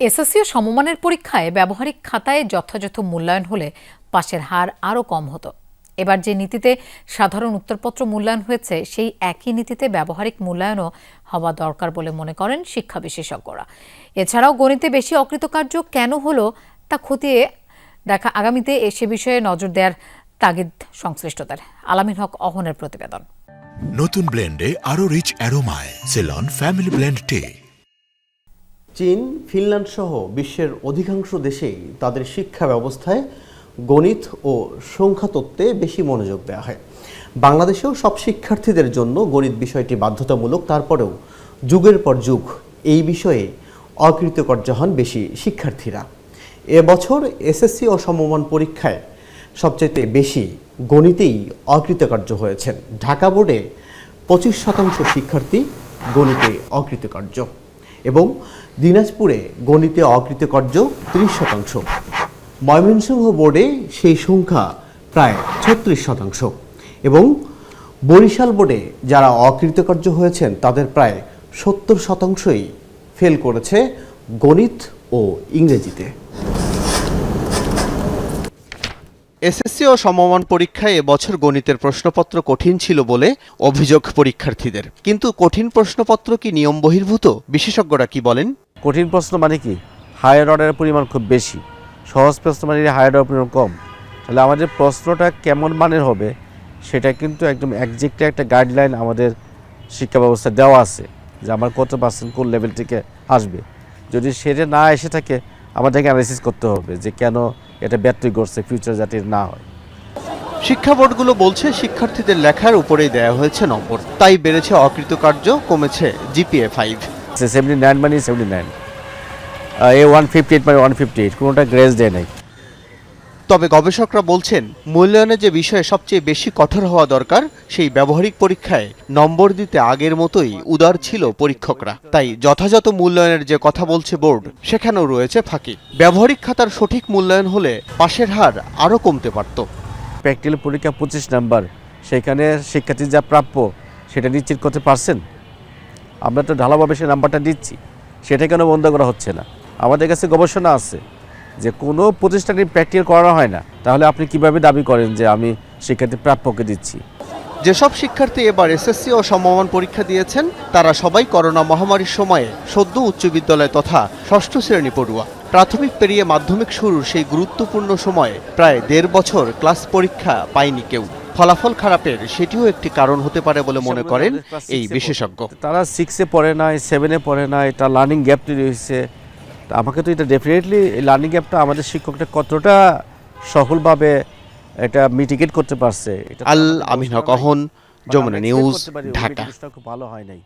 SSC ও সমমানের পরীক্ষায় ব্যবহারিক খাতায় যথাযথ মূল্যায়ন হলে পাশের হার আরও কম হতো। এবার যে নীতিতে সাধারণ উত্তরপত্র মূল্যায়ন হয়েছে, সেই একই নীতিতে ব্যবহারিক মূল্যায়নও হওয়া দরকার বলে মনে করেন শিক্ষা বিশেষজ্ঞরা। এছাড়াও গণিতে বেশি অকৃতকার্য কেন হলো তা খতিয়ে দেখা আগামীতে সে বিষয়ে নজর দেওয়ার তাগিদ সংশ্লিষ্টতার আলামিন হক অহনের প্রতিবেদন। নতুন ব্লেন্ডে আরও রিচ অ্যারোমায়, সেলন, ফ্যামিলি ব্লেন্ড টে। চীন, ফিনল্যান্ড সহ বিশ্বের অধিকাংশ দেশেই তাদের শিক্ষা ব্যবস্থায় গণিত ও সংখ্যা তত্ত্বে বেশি মনোযোগ দেওয়া হয়। বাংলাদেশেও সব শিক্ষার্থীদের জন্য গণিত বিষয়টি বাধ্যতামূলক, তারপরেও যুগের পর যুগ এই বিষয়ে অকৃতকার্য হন বেশি শিক্ষার্থীরা। এবছর এসএসসি ও সমমান পরীক্ষায় সবচেয়ে বেশি গণিতেই অকৃতকার্য হয়েছেন। ঢাকা বোর্ডে পঁচিশ শতাংশ শিক্ষার্থী গণিতে অকৃতকার্য। এবং দিনাজপুরে গণিতে অকৃতকার্য ত্রিশ শতাংশ। ময়মনসিংহ বোর্ডে সেই সংখ্যা প্রায় ছত্রিশ শতাংশ। এবং বরিশাল বোর্ডে যারা অকৃতকার্য হয়েছেন, তাদের প্রায় সত্তর শতাংশই ফেল করেছে গণিত ও ইংরেজিতে। এসএসসি ও সমমান পরীক্ষায় এবছর গণিতের প্রশ্নপত্র কঠিন ছিল বলে অভিযোগ পরীক্ষার্থীদের। কিন্তু কঠিন প্রশ্নপত্র কি নিয়ম বহির্ভূত? বিশেষজ্ঞরা কি বলেন? কঠিন প্রশ্ন মানে কি? হায়ার অর্ডারের পরিমাণ খুব বেশি। সহজ প্রশ্ন মানে হায়ার অর্ডারের পরিমাণ কম। তাহলে আমাদের প্রশ্নটা কেমন মানের হবে, সেটা কিন্তু একদম একজ্যাক্ট একটা গাইডলাইন আমাদের শিক্ষা ব্যবস্থা দেওয়া আছে, যে আমার কত পার্সেন্ট কোন লেভেল থেকে আসবে। যদি সেটা না এসে থাকে, আমাদেরকে অ্যানালিসিস করতে হবে যে কেন এটা ব্যর্থই করছে ফিউচার জাতির না হয়। শিক্ষা বোর্ডগুলো বলছে শিক্ষার্থীদের লেখার উপরেই দেয়া হয়েছে নম্বর। তাই বেড়েছে অকৃতকার্য কমেছে জিপিএ ফাইভ সেভেন্টি নাইন মানে সেভেন্টি নাইন এ ওয়ান ফিফটি এইট মানে ওয়ান ফিফটি এইট কোনোটা গ্রেস দেয় নাই। তবে গবেষকরা বলছেন, মূল্যায়নের যে বিষয়ে সবচেয়ে বেশি কঠোর হওয়া দরকার, সেই ব্যবহারিক পরীক্ষায় নম্বর দিতে আগের মতোই উদার ছিল পরীক্ষকরা। তাই যথাযথ মূল্যায়নের যে কথা বলছে বোর্ড, সেখানেও রয়েছে ফাঁকি। ব্যবহারিক খাতার সঠিক মূল্যায়ন হলে পাশের হার আরও কমতে পারত। প্র্যাকটিক্যাল পরীক্ষা পঁচিশ নাম্বার, সেখানে শিক্ষার্থী যা প্রাপ্য, সেটা নিশ্চিত করতে পারছেন? আমরা তো ঢালাভাবে সেই নাম্বারটা দিচ্ছি, সেটা কেন বন্ধ করা হচ্ছে না? আমাদের কাছে গবেষণা আছে। যে কোনো প্রতিষ্ঠানে প্র্যাকটিক্যাল করানো হয় না। তাহলে আপনি কীভাবে দাবি করেন যে আমি শিক্ষার্থী প্রাপ্যকে দিচ্ছি? যেসব শিক্ষার্থী এবার এসএসসি ও সমমান পরীক্ষা দিয়েছেন তারা সবাই করোনা মহামারীর সময়ে সদ্য উচ্চ বিদ্যালয় তথা ষষ্ঠ শ্রেণি পড়ুয়া। প্রাথমিক পেরিয়ে মাধ্যমিক শুরুর সেই গুরুত্বপূর্ণ সময়ে প্রায় দেড় বছর ক্লাস পরীক্ষা পায়নি কেউ। ফলাফল খারাপের সেটিও একটি কারণ হতে পারে বলে মনে করেন এই বিশেষজ্ঞ। তারা সিক্সে পড়ে নাই সেভেনে পড়ে নাই তার লার্নিং গ্যাপ তৈরি হয়েছে। তা আমাকে তো এটা ডেফিনেটলি লার্নিং গ্যাপটা আমাদের শিক্ষকটা কতটা সফলভাবে এটা মিটিগেট করতে পারছে আল আমিন হক। অহন যমুনা নিউজ ঢাকা খুব ভালো হয় নাই